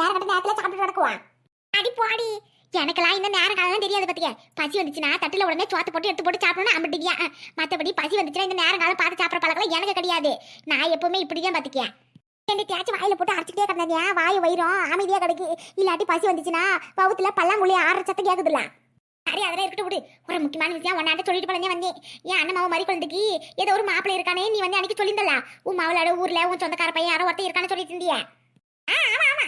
நேரம் கட்ட நேரத்துல சாப்பிட்டு நடக்குவான் அடி போடி. எனக்கெல்லாம் இந்த நேரம் காலம் தெரியாது பத்தியா. பசி வந்துச்சுன்னா தட்டுல உடனே சோத்து போட்டு எடுத்து போட்டு சாப்பிடணும் அம்பிட்டியா மத்தபடி பசி வந்துச்சுன்னா இந்த நேரம் காலம் பார்த்து சாப்பிட்ற பழக்கம் எனக்கு கிடையாது. நான் எப்பவுமே இப்படிதான் பாத்துக்கேன் ரெண்டு தேய்ச்சி வாயில போட்டு அரைச்சிட்டே கிடந்தாங்க வாய் வயிறும் அமைதியா கிடைக்கு. இல்லாட்டி பசி வந்துச்சுன்னா பவுத்துல பல்லாங்குழி ஆடுற சத்தம் கேக்குதுல சரி அதெல்லாம் இருக்கட்டும் விடு. ஒரு முக்கியமான விஷயம் உன்னாண்ட சொல்லிட்டு போனே வந்தேன். என் அண்ணன் மாவு மாதிரி குழந்தைக்கு ஏதோ ஒரு மாப்பிள்ளை இருக்கானே நீ வந்து அன்னைக்கு சொல்லியிருந்தல. உன் மாவளோட ஊர்ல உன் சொந்தக்கார பையன் யாரோ ஒருத்தர் இருக்கான்னு சொல்லிட்டு இருந்தியா. ஆமா ஆமா.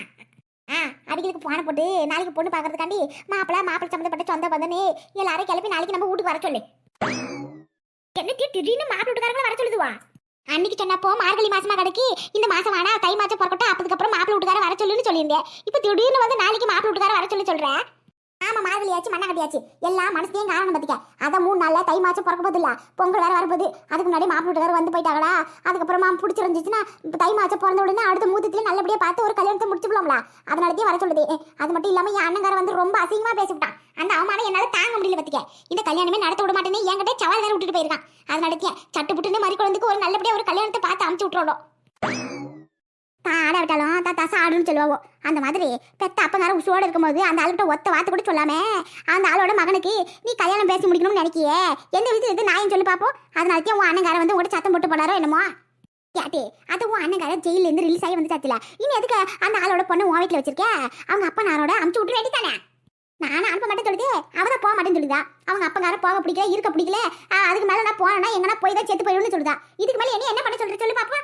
ஆ அதுகளுக்கு போன போட்டு நாளைக்கு பொண்ணு பார்க்கறதுக்காண்டி மாப்பிள்ளை மாப்பிள்ளை சம்மந்தப்பட்ட சொந்த பந்தனே எல்லாரும் கிளப்பி நாளைக்கு நம்ம வீட்டுக்கு வர சொல்லு. என்ன திடீர்னு மாப்பிள்ளை வீட்டுக்காரங்களை வர சொல்லுதுவா? அன்னைக்கு சொன்னப்போ மார்கழி மாசமா கிடைக்கி இந்த மாசம் வேணா தை மாசம் பிறக்கட்டும் அப்பதுக்கப்புறம் மாப்பிள்ளை வீட்டுக்கார வர சொல்லுன்னு சொல்லியிருந்தேன். இப்போ திடீர்னு வந்து நாளைக்கு மாப்பிள்ளை வீட்டுக்கார வர சொல்லி சொல்றேன் ஆமா மார்கழியாச்சு மண்ணாகட்டியாச்சு எல்லாம் மனசையும் காரணம் பத்திக்க. அதான் மூணு நாள்ல தை மாசம் பிறக்க போதில்ல பொங்கல் வேற வரப்போது அதுக்கு முன்னாடி மாப்பிள்ளை வீட்டுக்கார வந்து போயிட்டாங்களா? அதுக்கப்புறமா பிடிச்சிருந்துச்சுன்னா தை மாச்சம் பிறந்த உடனே அடுத்த மூத்தத்துல நல்லபடியா பார்த்து ஒரு கல்யாணத்தை முடிச்சுக்கலாம்ல? அதனாலதே வர சொல்லுது. அது மட்டும் இல்லாம என் அண்ணங்கார வந்து ரொம்ப அசிங்கமா பேசிவிட்டான் அந்த அவமானம் என்னால தாங்க முடியல பத்திக்க. இந்த கல்யாணமே நடத்த விட மாட்டேன்னு என்கிட்ட சவால் வேற விட்டுட்டு போயிருக்கான். அதனால சட்டு புட்டுன்னு மாதிரி குழந்தைக்கு ஒரு நல்லபடியா ஒரு கல்யாணத்தை பார்த்து அமுச்சு விட்டுறோம் தான் காசு ஆடுன்னு சொல்லுவாவோ. அந்த மாதிரி பெத்த அப்பங்கார உசுவோடு இருக்கும்போது அந்த ஆளுகிட்ட ஒத்த வார்த்தை கூட சொல்லாம அந்த ஆளோட மகனுக்கு நீ கல்யாணம் பேசி முடிக்கணும்னு நினைக்கியே? எந்த விதத்துல இது நாயும் சொல்லி பார்ப்போம் அதனால உன் அண்ணங்கார வந்து உங்கள்கிட்ட சத்தம் போட்டு போனாரோ என்னமோ? யாட்டே அது உன் அண்ணங்கார ஜெயில இருந்து ரிலீஸ் ஆகி வந்து சத்தில இனி எதுக்கு அந்த ஆளோட பொண்ணு உன் வீட்டில் வச்சிருக்கேன் அவங்க அப்பா நானோட அமுச்சு விட்டு வேண்டித்தானே நானும் அனுப்ப மாட்டேன் சொல்லுது. அவதான் போக மாட்டேன்னு சொல்லுதா? அவங்க அப்பங்கார போக பிடிக்கல இருக்க பிடிக்கல. அதுக்கு மேல நான் போனேன்னா எங்கன்னா போய் தான் செத்து போயிடும்னு சொல்லுதா? இதுக்கு மேலே என்ன என்ன பண்ண சொல்ற சொல்லு பாப்பா?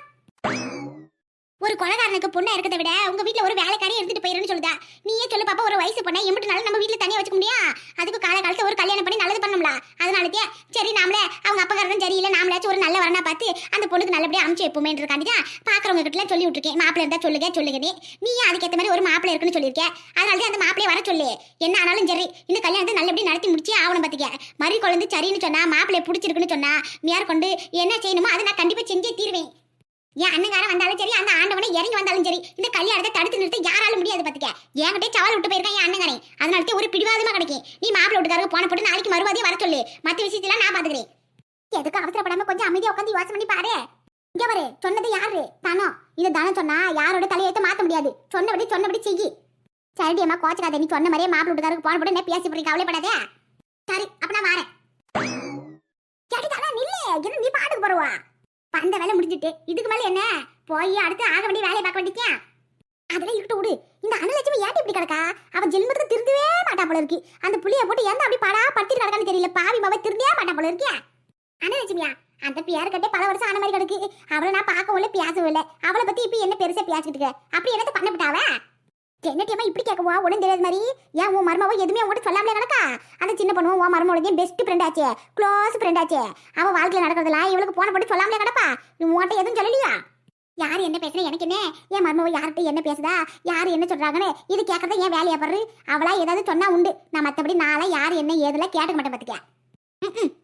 ஒரு கொலகாரனுக்கு பொண்ணை இருக்கிறத விட உங்க வீட்ல ஒரு வேலைக்காரி எடுத்துட்டு போயிருன்னு சொல்லுதா. நீயே சொல்லு பாப்பா ஒரு வயசு பொண்ணை எம்பிட்டு நாள் நம்ம வீட்ல தனியா வச்சுக்க முடியும் அதுக்கு கால காலத்துல ஒரு கல்யாணம் பண்ணி நல்லது பண்ணணும்ல? அதனாலதே சரி நாமளே அவங்க அப்பகாரதும் சரியில்லை நாமளாச்சும் ஒரு நல்ல வரனா பார்த்து அந்த பொண்ணுக்கு நல்லபடியா அமுச்சு வைப்போமேன்றதுக்காண்டி தான் பாக்குறவங்க கிட்ட சொல்லி விட்டுருக்கேன் மாப்பிள்ளை இருந்தா சொல்லுங்க சொல்லுங்க நீயே நீயும் அதுக்கேற்ற மாதிரி ஒரு மாப்பிள்ளை இருக்குன்னு சொல்லியிருக்கேன் அதனால அந்த மாப்பிள்ளைய வர சொல்லு. என்ன ஆனாலும் சரி இந்த கல்யாணத்தை நல்லபடியா நடத்தி முடிச்சு ஆவணம் பாத்துக்க. மறு குழந்தை சரின்னு சொன்னா மாப்பிள்ளைய பிடிச்சிருக்குன்னு சொன்னா மேற்கொண்டு என்ன செய்யணுமோ அதை நான் கண்டிப்பா செஞ்சே தீர்வேன். என் அண்ணங்காரன் வந்தாலும் சரி அந்த ஆண்டவனை இறங்கி வந்தாலும் சரி இந்த கல்யாணத்தை தடுத்து நிறுத்த யாராலும் முடியாது பார்த்துக்க என்கிட்ட சவால் விட்டு போயிருக்கான் என் அண்ணங்காரன். அதனால ஒரு பிடிவாதமா கிடைக்கும் நீ மாப்பிள்ளை வீட்டுக்காரங்க போன போட்டு நாளைக்கு மறுவாதியும் வர சொல்லு. மற்ற விஷயத்தெல்லாம் நான் பார்த்துக்கிறேன் எதுக்கு அவசரப்படாம கொஞ்சம் அமைதியாக உட்காந்து யோசனை பண்ணி பாரு. இங்க பாரு சொன்னது யாரு? தானோ? இது தானம் சொன்னா யாரோட தலையெழுத்து மாத்த முடியாது. சொன்னபடி சொன்னபடி செய்யி. சரிடி அம்மா கோச்சக்காத. நீ சொன்ன மாதிரியே மாப்பிள்ளை வீட்டுக்காரருக்கு போன போட்டு என்ன பேசி போடுறீங்க? கவலைப்படாதே. சரி அப்ப நான் வரேன் சரி தானா நில்லு என்ன நீ பாட்டுக்கு போறவா வந்த வேலை முடிஞ்சிட்டு இதுக்கு மேல என்ன? போய் அடுத்து ஆக வேண்டிய வேலையை பார்க்க வேண்டியா அதெல்லாம் இருக்கட்டும் விடு. இந்த அனலட்சுமி ஏன் இப்படி கிடக்கா? அவன் ஜென்மத்துக்கு திருந்தவே மாட்டா போல இருக்கு. அந்த புளிய போட்டு எந்த அப்படி படா படுத்திட்டு கிடக்கான்னு தெரியல. பாவி பாவை திருந்தே மாட்டா போல இருக்கியா? அனலட்சுமியா அந்த பேர் கட்டே பல வருஷம் ஆன மாதிரி கிடக்கு. அவளை நான் பார்க்கவும் இல்லை பேசவும் இல்லை அவளை பத்தி இப்ப என்ன பெருசா பேசிக்கிட்டு இருக்க? அப்படி என்னத்த பண்ண விட்டாவ என்னட்டியம்மா இப்படி கேட்கவா? உடனே தெரியாத மாதிரி. ஏன் உன் மருமாவோ எதுவுமே உங்கள்கிட்ட சொல்லாமலே நடக்கா? அந்த சின்ன பொண்ணு உன் மருமோட பெஸ்ட் ஃப்ரெண்ட் ஆச்சே. க்ளோஸ் ஃப்ரெண்ட் ஆச்சே. அவன் வாழ்க்கையில் நடக்கிறதுலாம் இவளுக்கு போன போட்டு சொல்லாமலே நடப்பா? நீ உன்கிட்ட எதுவும் சொல்லலையா? யார் என்ன பேசுனா எனக்கு என்ன? என் மருமவ யார்கிட்ட என்ன பேசுதா? யார் என்ன சொல்றாங்கன்னு இது கேட்கறத ஏன் வேலையை படுறது அவளா ஏதாவது சொன்னா உண்டு. நான் மத்தபடி நாளாக யார் என்ன ஏதெல்லாம் கேட்க மாட்டேன் பார்த்துக்கேன்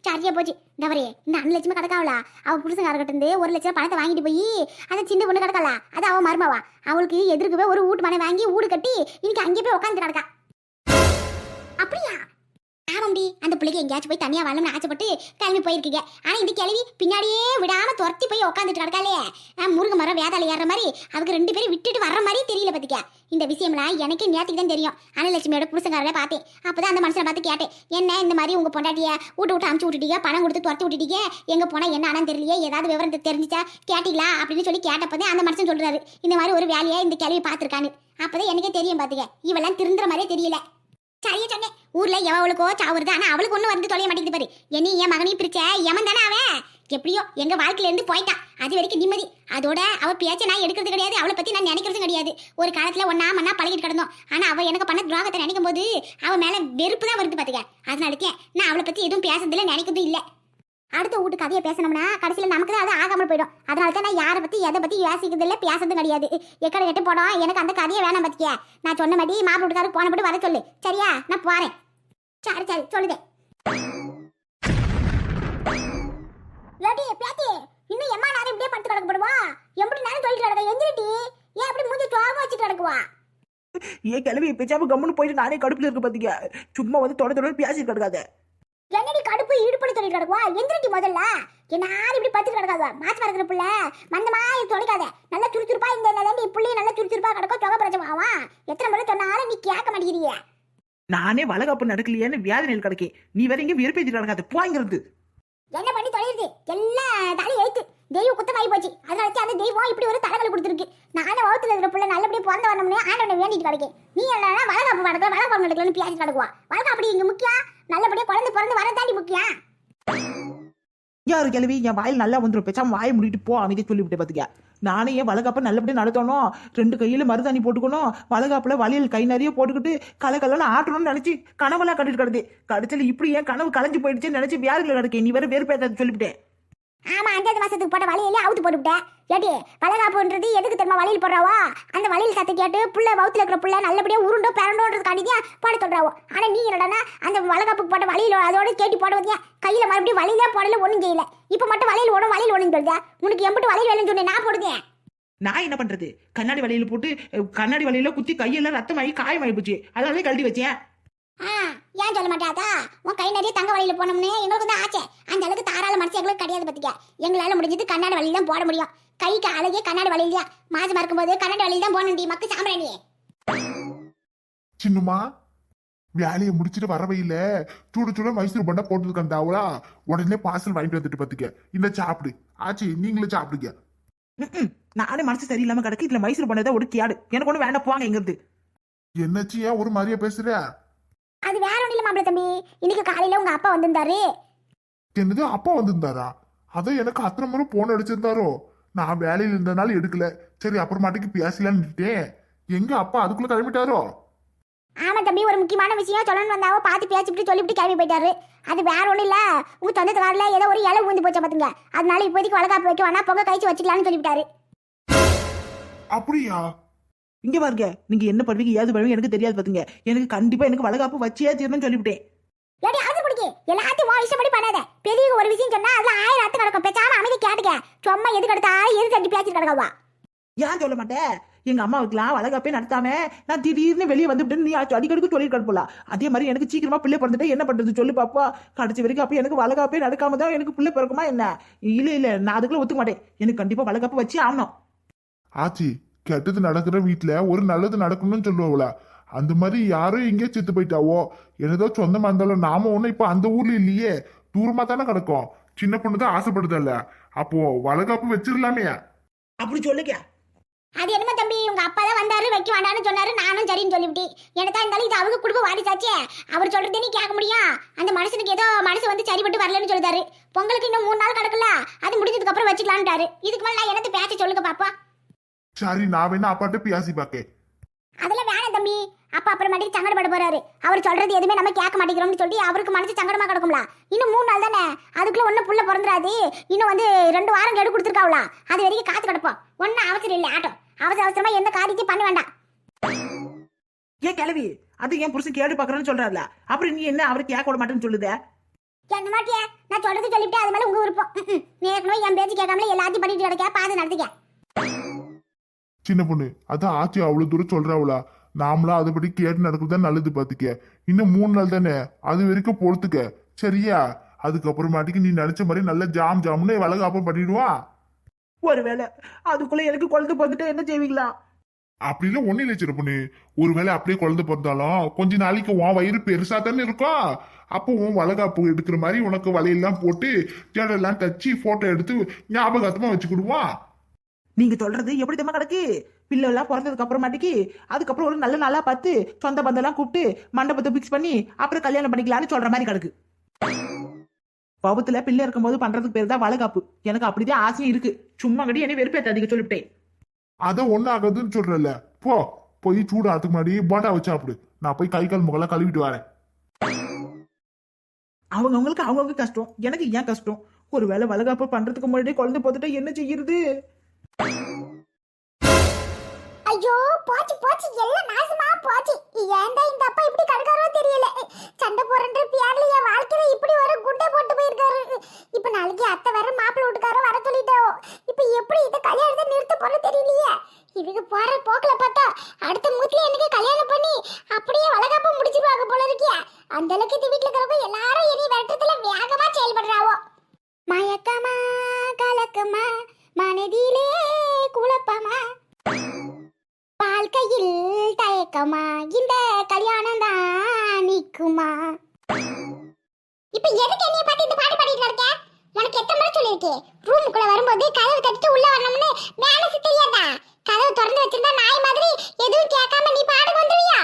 சரியா போச்சு. தவறே இந்த அஞ்சு லட்சமா கிடக்காவலா அவ புருஷங்காரர்கிட்ட இருந்து ஒரு லட்சம் பணத்தை வாங்கிட்டு போய் அந்த சின்ன பொண்ணு கிடக்கல அது அவ மருமவா. அவளுக்கு எதிர்க்கவே ஒரு வீட்டு மனை வாங்கி வீடு கட்டி இன்னைக்கு அங்கே போய் உட்காந்து கிடக்கா. ஆமாம்டி அந்த பிள்ளைக்கு எங்கேயாச்சும் போய் தனியா வாழணும்னு ஆசைப்பட்டு கிளம்பி போயிருக்கீங்க. ஆனா இந்த கிளவி பின்னாடியே விடாம துரத்தி போய் உட்காந்துட்டு கிடக்காளே. ஆ, முருங்கை மரம் வேதாளை ஏற மாதிரி அதுக்கு ரெண்டு பேரும் விட்டுட்டு வர்ற மாதிரி தெரியல பாத்துக்க இந்த விஷயம்லாம் எனக்கே நேற்றுக்கு தான் தெரியும். அனலட்சுமியோட புருஷங்காரரை பார்த்தேன். அப்பதான் அந்த மனுஷனை பார்த்து கேட்டேன். என்ன இந்த மாதிரி உங்க பொண்டாட்டிய விட்டு விட்டு அமுச்சு விட்டுட்டீங்க? பணம் கொடுத்து துரத்தி விட்டுட்டீங்க? எங்க போனா என்ன ஆனான்னு தெரியலையே? ஏதாவது விவரம் தெரிஞ்சுச்சா? கேட்டீங்களா? அப்படின்னு சொல்லி கேட்டப்பதே அந்த மனுஷன் சொல்றாரு. இந்த மாதிரி ஒரு வேலையை இந்த கிளவி பார்த்துருக்கான்னு. அப்போதான் எனக்கே தெரியும் பார்த்துக்க இவெல்லாம் திருந்துற மாதிரியே தெரியல. சரியா சொன்னேன் ஊர்ல எவளுக்கோ சாவுறது ஆனா அவளுக்கு ஒண்ணு வந்து தொலைய மாட்டேங்குது பாரு. என்ன என் மகனையும் பிரிச்ச எமன் தானே அவன்? எப்படியோ எங்க வாழ்க்கையில இருந்து போயிட்டான். அது வரைக்கும் நிம்மதி. அதோட அவ பேச்ச நான் எடுக்கிறது கிடையாது அவளை பத்தி நான் நினைக்கிறதும் கிடையாது. ஒரு காலத்துல ஒன்னா மண்ணா பழகிட்டு கிடந்தோம். ஆனா அவ எனக்கு பண்ண துரோகத்தை நினைக்கும் போது அவ மேல வெறுப்பு தான் வருது பாத்துக்க. அதனாலக்கே நான் அவளை பத்தி எதுவும் பேசுறதுல நினைக்கிறதும் இல்ல. அடுத்த வீட்டு கதையை பேசணும்னா கடைசியில் நமக்கு தான் அது ஆகாமல் போயிடும். அதனால தான் நான் யாரை பற்றி எதை பற்றி யோசிக்கிறது இல்லை பேசுறது கிடையாது. எக்கடை கெட்டு போடும் எனக்கு அந்த கதையை வேணாம் பற்றிக்க நான் சொன்ன மாதிரி மாப்பிள்ளை வீட்டுக்காரருக்கு போன போட்டு வர சொல்லு. சரியா? நான் போகிறேன் சரி சரி சொல்லுதே. ஏடி பேத்தி இன்னும் எம்மா நேரம் இப்படியே படுத்து கிடக்க போடுவா? எப்படி நேரம் சொல்லிட்டு கிடக்க? எந்திரிட்டி ஏன் அப்படி மூஞ்சி சோகமா வச்சுட்டு கிடக்குவா? ஏன் கிளம்பி பேசாம கம்முன்னு போயிட்டு நானே கடுப்பில் இருக்க பாத்தீங்க சும்மா வந்து தொட தொட பேசிட்டு கிடக்காத. என்னடி கடுப்பு ஈடுபடி சொல்லிட்டு கிடக்குவா? எந்திரிட்டி முதல்ல. என்னாலும் இப்படி பத்து கிடக்காத மாசு பறக்கிற புள்ள. மந்தமா தொலைக்காத. நல்லா துருத்துருப்பா இந்த நிலையில புள்ளைய நல்லா துருத்துருப்பா கிடக்கும் தொகை பிரச்சனை ஆவான் எத்தனை முறை சொன்னாலும் நீ கேட்க மாட்டேங்கிறீங்க நானே வளகாப்பு நடக்கலையேன்னு வேதனையில் கிடக்கே. நீ வேற இங்க விருப்பேத்தி கிடக்காது. போங்கிறது என்ன பண்ணி தொலையுது? எல்லாம் தலை எழுத்து தெய்வ குத்தமாயி போச்சு. அதனால வச்சு அந்த தெய்வம் இப்படி ஒரு தலைகளை கொடுத்துருக்கு. நானே வகுத்துல இருக்கிற பிள்ளை. நல்லபடியா பிறந்த வரணும்னே ஆண்டவனை வேண்டிட்டு கிடைக்கும் நீ என்னன்னா வளகாப்பு நடக்கிற வளகாப்பு நடக்கலன்னு பேசி கிடக்குவா. வளகாப்படி இங்க முக்கியம் நல்லபடியா குழந்தை பிறந்து வர தாண்டி முக்கியம் யாரு கேள்வி என் வாயில் நல்லா வந்துடும் பேசாம வாயை முடிட்டு போ. அமைதியை சொல்லிவிட்டு பாத்துக்க. நானே ஏன் வளகாப்ப நல்லபடியா நடத்தணும். ரெண்டு கையில மருதாணி போட்டுக்கணும். வளகாப்புல வளையல் கை நிறைய போட்டுக்கிட்டு கலை கலன்னு ஆட்டணும்னு நினைச்சு கனவெல்லாம் கட்டிட்டு கிடது கடைசியில் இப்படி ஏன் கனவு கலைஞ்சு போயிடுச்சுன்னு நினைச்சு வியாதியில் கிடக்கேன். நீ வேற வேறு பேசாத சொல்லிவிட்டேன். ஆமா அஞ்சாவது மாசத்துக்கு போட்ட வலையிலே அவுத்து போட்டுவிட்டேன். ஏடி பலகாப்புன்றது எதுக்கு தெரியுமா வலையில் போடுறாவா? அந்த வலையில் சத்த கேட்டு புள்ள வவுத்துல இருக்கிற புள்ள நல்லபடியா உருண்டோ பிறண்டோன்றது காண்டிதான் போட சொல்றாவோ ஆனா நீ என்னடா அந்த வளகாப்புக்கு போட்ட வலையில அதோட கேட்டி போட வந்தியா? கையில மறுபடியும் வலையில போடல ஒண்ணும் செய்யல. இப்ப மட்டும் வலையில் ஓடும் வலையில் ஓடும் சொல்லுதா உனக்கு எம்பிட்டு வலையில் வேணும்னு சொன்னேன் நான் போடுதேன் நான் என்ன பண்றது? கண்ணாடி வலையில போட்டு கண்ணாடி வலையில குத்தி கையெல்லாம் ரத்தமாயி காயமாயி போச்சு. அதனால கழட்டி வச்சேன். ஆ, ஏன் சொல்ல மாட்டாதா? உன் கை நிறைய தங்க வழியில போனோம்னு எங்களுக்கு தான் ஆச்சே அந்த அளவுக்கு தாராள மனசு எங்களுக்கு கிடையாது பத்திக்க எங்களால முடிஞ்சது கண்ணாடி வழியில தான் போட முடியும். கைக்கு அழகே கண்ணாடி வழியில மாசமா இருக்கும்போது கண்ணாடி வழியில தான் போகணும் மக்கு சாம்பிராணி சின்னம்மா வேலையை முடிச்சிட்டு வரவையில சூடு சூட மைசூர் பண்ண போட்டுருக்கண்டாவளா உடனே பார்சல் வாங்கிட்டு வந்துட்டு பாத்துக்க. இந்த சாப்பிடு. ஆச்சி நீங்களும் சாப்பிடுங்க. நானே மனசு சரியில்லாம கிடக்கு. இதுல மைசூர் பண்ணதை ஒரு கேடு. எனக்கு ஒண்ணு வேண்டாம். போங்க எங்கிறது என்னச்சி ஏன் ஒரு மாதிரியா பேசுற? அது வேற ஒண்ணும் இல்ல மாப்பிள தம்பி. இன்னைக்கு காலையில உங்க அப்பா வந்திருந்தாரு. என்னது அப்பா வந்திருந்தாரா? அதான் எனக்கு அத்தனை முறை போன் அடிச்சிருந்தாரோ? நான் வேலையில இருந்தனால எடுக்கல. சரி அப்புறமாட்டிக்கு பேசலான்னு விட்டேன் எங்க அப்பா அதுக்குள்ள கிளம்பிட்டாரோ? ஆமா தம்பி ஒரு முக்கியமான விஷயம் சொல்லணும்னு வந்தாவோ பார்த்து பேசிட்டு சொல்லிவிட்டு கிளம்பி போயிட்டாரு. அது வேற ஒண்ணும் இல்ல. உங்க சொந்தத்துக்காரில் ஏதோ ஒரு இலை ஊந்து போச்சா பாத்துங்க. அதனால இப்போதைக்கு வளகாப்பு வைக்க வேணா பொங்க கழிச்சு வச்சுக்கலாம்னு சொல்லிவிட்டாரு. அப்படியா? இங்க பாருங்க நீங்க என்ன பண்ணுவீங்க ஏது பண்ணுவீங்க எனக்கு தெரியாது பாத்துங்க. எனக்கு கண்டிப்பா எனக்கு வளகாப்பு வச்சே தீரணும்னு சொல்லிவிட்டேன். ஏடி அது குடிக்கி. எல்லாத்தையும் உன் இஷ்டப்படி பண்ணாத. பெரியவங்க ஒரு விஷயம் சொன்னா அதுல ஆயிரம் அர்த்தம் கிடக்கும். பேசாம அமைதி கேட்டுக்க. சும்மா எது கிடத்தாலும் எது தட்டி பேசிட்டு கிடக்கவா? ஏன் சொல்ல மாட்டேன் எங்க அம்மாவுக்குலாம் வளகாப்பே நடத்தாம நான் திடீர்னு வெளியே வந்துவிட்டு நீ அடிக்கடிக்கு சொல்லிட்டு கிடப்பலாம் அதே மாதிரி எனக்கு சீக்கிரமா பிள்ளை பிறந்துட்டு என்ன பண்றது சொல்லு பாப்பா. கடைசி வரைக்கும் அப்ப எனக்கு வளகாப்பே நடக்காம தான் எனக்கு பிள்ளை பிறக்குமா என்ன? இல்ல இல்ல நான் அதுக்குள்ள ஒத்துக்க மாட்டேன். எனக்கு கண்டிப்பா வளகாப்பு வச்சு ஆகணும். ஆச்சி கெட்டது நடக்கிற வீட்ல ஒரு நல்லது நடக்கணும்னு சொல்லுவாங்களா அந்த மாதிரி யாரும் எங்கேயோ செத்து போயிட்டாவோ. என்னதோ சொந்தமா இருந்தாலும் நாம ஒண்ணும் இப்ப அந்த ஊர்ல இல்லையே. தூரமா தானே கிடக்கும். சின்ன பொண்ணு தான் ஆசைப்படுதல்ல. அப்போ வளகாப்பு வச்சிடலாமே அப்படி சொல்லுங்க. அது என்னமோ தம்பி உங்க அப்பா தான் வந்தாரு வைக்க வேண்டாம்னு சொன்னாரு நானும் சரின்னு சொல்லிவிட்டேன். எனக்கு இருந்தாலும் இது அவங்க குடும்ப வாடிச்சாச்சே அவர் சொல்றதே நீ கேட்க முடியும்? அந்த மனுஷனுக்கு ஏதோ மனசு வந்து சரிப்பட்டு வரலன்னு சொல்லுதாரு பொங்கலுக்கு இன்னும் மூணு நாள் கிடக்குல்ல அது முடிஞ்சதுக்கு அப்புறம் வச்சுக்கலான்ட்டாரு இதுக்கு மேல நான் என்னத்த பேச சொல்லுங்க பாப்பா சரி நான் வேணா அப்பாட்ட பேசி பார்க்கேன் அதெல்லாம் வேணாம் தம்பி. அப்பா அப்புறமேட்டுக்கு சங்கடப்பட போறாரு. அவர் சொல்றது எதுவுமே நம்ம கேட்க மாட்டேங்கிறோம்னு சொல்லி அவருக்கு மனசு சங்கடமா கிடக்கும்ல. இன்னும் மூணு நாள் தானே? அதுக்குள்ள ஒன்னும் புள்ள பிறந்துராது. இன்னும் வந்து ரெண்டு வாரம் கெடு கொடுத்துருக்காவளா அது வரைக்கும் காத்து கிடப்போம். ஒன்னும் அவசரம் இல்லை ஆட்டம் அவசர அவசரமா எந்த காரியத்தையும் பண்ண வேண்டாம். ஏன் கிளவி அது என் புருஷன் கேடு பாக்குறேன்னு சொல்றாருல. அப்புறம் நீ என்ன அவரு கேட்க விட மாட்டேன்னு சொல்லுத? என்ன மாட்டியா? நான் சொல்றது சொல்லிவிட்டு அது மேல உங்க விருப்பம். நீ ஏற்கனவே என் பேச்சு கேட்காமல எல்லாத்தையும் பண்ணிட்டு கிடக்க பாது நடத்திக்க. சின்ன பொண்ணு அதான் ஆச்சி அவ்வளவு தூரம் சொல்றாவளா? நாமளா அதுபடி கேட்டு நடக்கிறது தான் நல்லது பாத்துக்க. இன்னும் மூணு நாள் தானே? அது வரைக்கும் பொறுத்துக்க. சரியா? அதுக்கப்புறமாட்டிக்கு நீ நினைச்ச மாதிரி நல்ல ஜாம் ஜாம்னு வளகாப்பம் பண்ணிடுவா? ஒருவேளை அதுக்குள்ள எனக்கு குழந்தை பிறந்துட்டு என்ன செய்வீங்களா? அப்படிலாம் ஒண்ணு இல்லை சின்ன பொண்ணு. ஒருவேளை அப்படியே குழந்தை பிறந்தாலும் கொஞ்ச நாளைக்கு உன் வயிறு பெருசா தானே இருக்கும் அப்போ உன் வளகாப்பு எடுக்கிற மாதிரி உனக்கு வலையெல்லாம் போட்டு ஜடெல்லாம் தச்சு போட்டோ எடுத்து ஞாபகார்த்தமா வச்சுக்கிடுவான் நீங்க சொல்றது எப்படி தெரியுமா கிடக்கு பிள்ளை எல்லாம் பிறந்ததுக்கு அப்புறமாட்டிக்கு அதுக்கப்புறம் ஒரு நல்ல நாளா பார்த்து சொந்த பந்தெல்லாம் கூப்பிட்டு மண்டபத்தை பிக்ஸ் பண்ணி அப்புறம் கல்யாணம் பண்ணிக்கலாம்னு சொல்ற மாதிரி கிடக்கு பவத்துல பிள்ளை இருக்கும்போது பண்றதுக்கு பேர் தான் வளகாப்பு. எனக்கு அப்படிதான் ஆசையும் இருக்கு. சும்மா கட்டி என்ன வெறுப்பேத்தாதீங்க சொல்லிவிட்டேன். அதான் ஒண்ணு ஆகாதுன்னு சொல்றல போ போய் சூடு ஆத்துக்கு முன்னாடி போண்டா வச்சு சாப்பிடு. நான் போய் கை கால் முகலாம் கழுவிட்டு வரேன். அவங்கவுங்களுக்கு அவங்கவுங்க கஷ்டம். எனக்கு ஏன் கஷ்டம்? ஒருவேளை வளகாப்பு பண்றதுக்கு முன்னாடி குழந்தை போத்துட்டா என்ன செய்யறது? ஐயோ போச்சு போச்சு. எல்லாம் நாசமா போச்சு. ஏன்டா இந்த அப்பா இப்படி கடுக்காரோ தெரியல? சண்டை போறன்ற பேர்ல என் வாழ்க்கையில இப்படி ஒரு குண்டை போட்டு போயிருக்காரு. இப்ப நாளைக்கு அத்தை வர மாப்பிள்ள வீட்டுக்காரோ வர சொல்லிட்டாவோ? இப்ப எப்படி இதை கல்யாணத்தை நிறுத்த போற தெரியலையே. இதுக்கு போற போக்குல பார்த்தா அடுத்த மூத்துல எனக்கு கல்யாணம் பண்ணி அப்படியே வளகாப்பு முடிச்சிருவாங்க போல இருக்கியா அந்த அளவுக்கு இந்த வீட்டுல இருக்கிறவங்க எல்லாரும் இனி வருத்தத்துல வேகமா செயல்படுறாவோ மயக்கமா இப்ப எதுக்கு என்னைய பார்த்து இந்த பாட்டு பாடிட்டு இருக்க உனக்கு எத்தனை முறை சொல்லிருக்கு ரூமுக்குள்ள வரும்போது கதவு தட்டிட்டு உள்ள வரணும்னு மேனஸ் தெரியாதா? கதவு திறந்து வச்சிருந்தா நாய் மாதிரி எதுவும் கேட்காம நீ பாட்டுக்கு வந்துருவியா?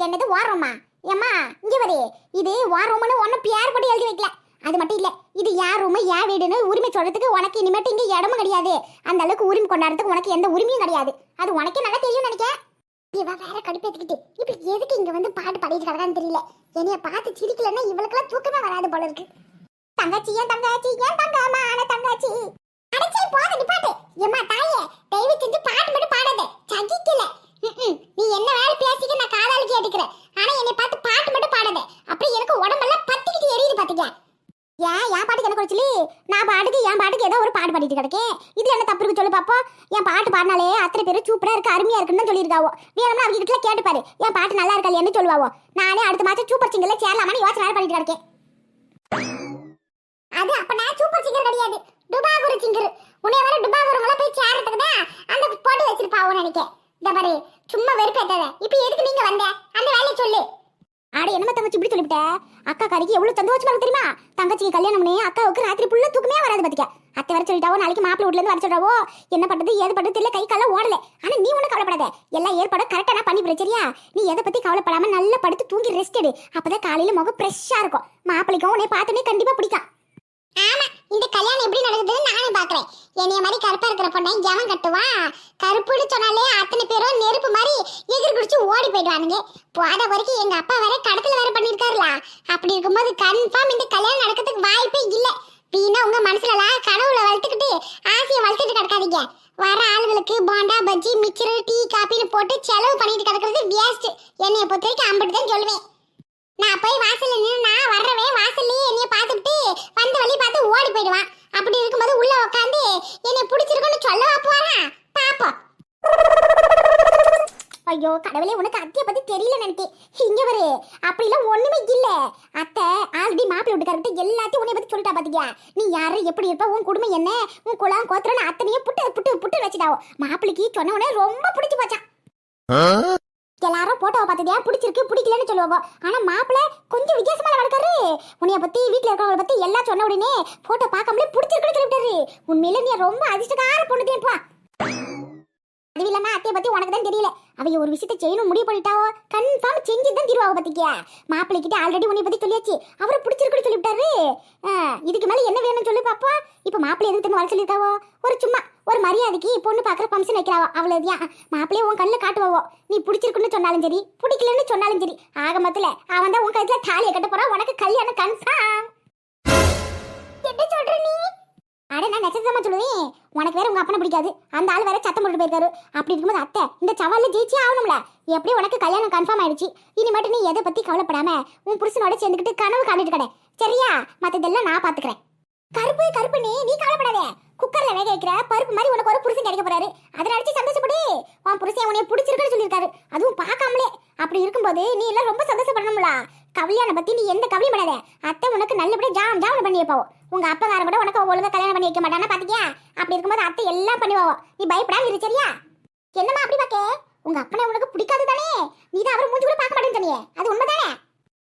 என்னது ஓரமா ஏம்மா இங்க வரு. இது வாரோம்னு ஒன்னும் பேர் போட்டு எழுதி வைக்கல. அது மட்டும் இல்ல இது யார் ரூம் யார் வீடுன்னு உரிமை சொல்றதுக்கு உனக்கு இனிமேட்டு இங்க இடமும் கிடையாது. அந்த அளவுக்கு உரிமை கொண்டாடுறதுக்கு உனக்கு எந்த உரிமையும் கிடையாது. அது உனக்கே நல்லா தெரியும் நினைக்கிறேன். இவ வேற கடுப்பேத்திக்கிட்டு இப்ப எதுக்கு இங்க வந்து பாட்டு பாடிட்டு கிடக்கான்னு தெரியல. என்னைய பார்த்து சிரிக்கலன்னா இவளுக்கெல்லாம் தூக்கமே வராது போல இருக்கு. தங்கச்சி ஏன் தங்கச்சி? ஏன் தங்கமான தங்கச்சி. அடைச்சி போத நிப்பாட்டு எம்மா தாயே தயவு செஞ்சு பாட்டு மட்டும் பாடாத. சகிக்கல. நீ என்ன வேலை பேசிக்க நான் காதால கேட்டுக்கிறேன். ஆனா என்னை பார்த்து பாட்டு மட்டும் பாடாத. அப்புறம் எனக்கு உடம்பெல்லாம் பத்திக்கிட்டு எரியுது பாத்துக்க. ஏன் என் பாட்டுக்கு என்ன குறைச்சலி? நான் பாட்டுக்கு என் பாட்டுக்கு ஏதோ ஒரு பாட்டு பாடிட்டு கிடக்கேன். இது என்ன தப்பு இருக்கு சொல்லு பாப்போம் என் பாட்டு பாடினாலே அத்தனை பேர் சூப்பரா இருக்கு அருமையா இருக்குன்னு சொல்லியிருக்காவோ. வேணும்னா அவங்க கிட்ட கேட்டு பாரு. என் பாட்டு நல்லா இருக்கா என்ன சொல்லுவாவோ. நானே அடுத்த மாசம் சூப்பர் சிங்கர்ல சேரலாமான்னு யோசனை பண்ணிட்டு கிடக்கேன். அது அப்ப நான் சூப்பர் சிங்கர் கிடையாது. டுபாகூர் சிங்கர். உன்னை வர டுபாகூர் போய் சேரத்துக்கு தான் அந்த போட்டு வச்சிருப்பாவோன்னு நினைக்கேன். இந்த பாரு சும்மா வெறுப்பேத்தாத. இப்போ எதுக்கு நீங்க வந்த? அந்த வேலையை சொல்லு. ஆட என்னமா தங்கச்சி இப்படி சொல்லிவிட்ட? அக்கா கறிக்கு எவ்வளவு சந்தோஷமா இருக்கு தெரியுமா? தங்கச்சிக்கு கல்யாணம்னே அக்காவுக்கு ராத்திரி புள்ள தூக்கமே வராது பாத்துக்க அத்தை வர சொல்லிட்டாவோ நாளைக்கு மாப்பிள்ளை வீட்ல இருந்து வர சொல்றாவோ என்ன பண்றது ஏது பண்றது தெரியல கை கால ஓடல. ஆனா நீ ஒண்ணு கவலைப்படாத. எல்லாம் ஏற்பாடும் கரெக்டா நான் பண்ணி சரியா? நீ எதை பத்தி கவலைப்படாம நல்லா படுத்து தூங்கி ரெஸ்ட் எடு. அப்பதான் காலையில முகம் ஃப்ரெஷ்ஷா இருக்கும். மாப்பிள்ளைக்கும் உன்னை பார்த்தோன்னே கண்டிப்பா பிடிக்கும். ஆமா இந்த கல்யாணம் எப்படி நடக்குதுன்னு நானும் பாக்குறேன். என்னைய மாதிரி கருப்பா இருக்கிற பொண்ணை எவன் கட்டுவான் கருப்புன்னு சொன்னாலே அத்தனை பேரும் நெருப்பு மாதிரி எகிர் குடிச்சு ஓடி போயிடுவானுங்க. போத வரைக்கும் எங்க அப்பா வேற கடத்துல வேற பண்ணிருக்காருல. அப்படி இருக்கும்போது கன்ஃபார்ம் இந்த கல்யாணம் நடக்கிறதுக்கு வாய்ப்பே இல்ல. வீணா உங்க மனசுலலாம் கனவுல வளர்த்துக்கிட்டு ஆசையை வளர்த்துட்டு கிடக்காதீங்க. வர ஆளுகளுக்கு போண்டா பஜ்ஜி மிச்சர் டீ காப்பின்னு போட்டு செலவு பண்ணிட்டு கிடக்கிறது வேஸ்ட் என்னைய பொறுத்த வரைக்கும் அம்பிட்டு தான் சொல்லுவேன். நான் போய் வாசல்ல நின்னா வர்றவே வாசல்லயே என்னைய பார்த்துட்டு வந்த வழி பார்த்து ஓடி போயிடுவான் அப்படி இருக்கும்போது உள்ள உட்காந்து என்னை பிடிச்சிருக்குன்னு சொல்ல போறான் பாப்போம். ஐயோ கடவுளே உனக்கு அத்தைய பத்தி தெரியல நினைக்கேன் இங்க வரு அப்படிலாம் ஒண்ணுமே இல்ல. அத்தை ஆல்ரெடி மாப்பிள்ளை வீட்டுக்காரர்கிட்ட எல்லாத்தையும் உன்னை பத்தி சொல்லிட்டா பாத்தியா? நீ யாரு எப்படி இருப்ப உன் குடும்பம் என்ன உன் குளம் கோத்திரம் அத்தனையே புட்டு புட்டு புட்டு வச்சுட்டாவோ. மாப்பிள்ளைக்கு சொன்ன உடனே ரொம்ப பிடிச்சி போச்சான். எல்லாரும் போட்டோவை பார்த்ததே பிடிச்சிருக்கு பிடிக்கலன்னு சொல்லுவோம் ஆனா மாப்பிள்ள கொஞ்சம் வித்தியாசமா நடக்காரு உன்னைய பத்தி வீட்ல இருக்கிறவங்கள பத்தி எல்லாம் சொன்ன உடனே போட்டோ பார்க்காமலே பிடிச்சிருக்குன்னு சொல்லிட்டாரு உண்மையில நீ ரொம்ப அதிர்ஷ்டக்கார பொண்ணுதேப்பா அது இல்லாம அத்தைய பத்தி உனக்கு தான் தெரியல. அவங்க ஒரு விஷயத்தை செய்யணும் முடிவு பண்ணிட்டாவோ? கன்ஃபார்ம் செஞ்சு தான் தீருவாங்க பாத்திக்கியா மாப்பிள்ளை கிட்ட ஆல்ரெடி உன்னை பத்தி சொல்லியாச்சு. அவரை பிடிச்சிருக்குன்னு சொல்லிவிட்டாரு. இதுக்கு மேல என்ன வேணும்னு சொல்லி பாப்பா இப்ப மாப்பிள்ளை எதுக்கு வர சொல்லியிருக்காவோ? ஒரு சும்மா. ஒரு மரியாதைக்கு பொண்ணு பார்க்குற ஃபங்க்ஷன் வைக்கிறாவோ அவ்வளோதியா மாப்பிள்ளைய உன் கண்ணில் காட்டுவாவோ. நீ பிடிச்சிருக்குன்னு சொன்னாலும் சரி பிடிக்கலன்னு சொன்னாலும் சரி ஆக மொத்தல அவன் தான் உன் கழுத்தில் தாலியை கட்ட போகிறான் உனக்கு கல்யாணம் கன்ஃபார்ம் என்ன சொல்கிற நீ? அட நான் நெச்சதமா சொல்லுவேன். உனக்கு வேற உங்க அப்பனை பிடிக்காது. அந்த ஆள் வேற சத்தம் போட்டு போயிருக்காரு. அப்படி இருக்கும்போது அத்தை இந்த சவால்ல ஜெயிச்சே ஆகணும்ல. எப்படி உனக்கு கல்யாணம் கன்ஃபார்ம் ஆயிடுச்சு? இனிமேட்டு நீ எதை பத்தி கவலைப்படாம உன் புருஷனோட சேர்ந்துக்கிட்டு கனவு காட்டிட்டு கடை சரியா? மத்ததெல்லாம் நான் பாத்துக்கிறேன் கருப்பு கருப்பு நீ நீ குக்கர்ல வேக வைக்கிற பருப்பு மாதிரி உனக்கு ஒரு புருஷன் கிடைக்க போறாரு. அதை நினைச்சு சந்தோஷப்படு. உன் புருஷன் உன்னைய பிடிச்சிருக்குன்னு சொல்லியிருக்காரு. அதுவும் பார்க்காமலே. அப்படி இருக்கும்போது நீ எல்லாம் ரொம்ப சந்தோஷப்படணும்ல. கவியான பத்தி நீ எந்த கவலையும் பண்ணாத அத்தை உனக்கு நல்லபடியா ஜாம் ஜாம் பண்ணி வைப்பாவோ. உங்க அப்பகாரன் கூட உனக்கு ஒழுங்கா கல்யாணம் பண்ணி வைக்க மாட்டானா பாத்தியா? அப்படி இருக்கும்போது அத்தை எல்லாம் பண்ணுவாவோ. நீ பயப்படாம இரு சரியா? என்னம்மா அப்படி பாக்க உங்க அப்பனை உனக்கு பிடிக்காது தானே? நீ தான் அவர் மூஞ்சி கூட பார்க்க மாட்டேன்னு சொன்னியே. அது உண்மைதானே?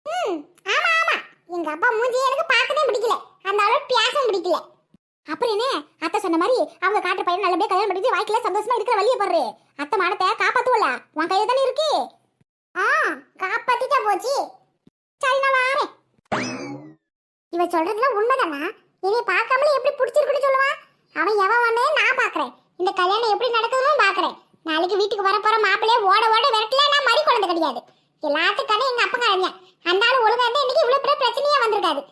ம் ஆமா ஆமா. எங்க அப்பா மூஞ்சி எனக்கு பார்க்கவே பிடிக்கல. அந்த அளவு பேசவும் பிடிக்கல. அப்புறம் என்ன? அத்தை சொன்ன மாதிரி அவங்க காட்டுற பையன் நல்லபடியா கல்யாணம் பண்ணிட்டு வாழ்க்கையில சந்தோஷமா இருக்கிற வழியை பாரு. அத்தை மானத்தை காப்பாத்துவல? உன் கையில தானே இருக்கு? ஆ காப்பாத்திட்டா போச்சு. சரி நான் வாரேன். இவ சொல்றதுல உண்மைதானா? இதை பார்க்காமலே எப்படி பிடிச்சிருக்குன்னு சொல்லுவான் அவன் எவன் வந்தே நான் பாக்குறேன் இந்த கல்யாணம் எப்படி நடக்குதுன்னு பாக்குறேன் நாளைக்கு வீட்டுக்கு வர போற மாப்பிள்ளைய ஓட ஓட விரட்டல நான் மறி குழந்தை கிடையாது. எல்லாத்துக்கான எங்க அப்பா காரங்க அந்த ஆளு ஒழுங்கா இருந்தா இன்னைக்கு இவ்வளவு பெரிய பிரச்சனையே வந்திருக்காது.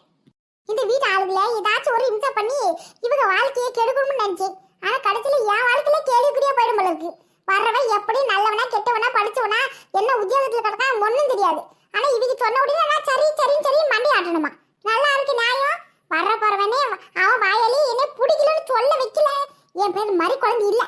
இந்த வீட்டு ஆளுகளை ஏதாச்சும் ஒரு இம்சை பண்ணி இவங்க வாழ்க்கையை கெடுக்கணும்னு நினைச்சேன். ஆனா கடைசியில என் வாழ்க்கையில கேள்விக்குரிய போயிடும் போல இருக்கு. வர்றவன் எப்படி நல்லவனா கெட்டவனா படிச்சவனா என்ன உத்தியோகத்துல கிடக்கா ஒண்ணும் தெரியாது. ஆனா இவங்க சொன்ன உடனே நான் சரி சரின்னு சரி மண்டி ஆட்டணுமா? நல்லா இருக்கு நியாயம். வர்ற போறவனே அவன் வாயாலே என்ன பிடிக்கலன்னு சொல்ல வைக்கல. என் பேர் மறி குழந்தை இல்லை.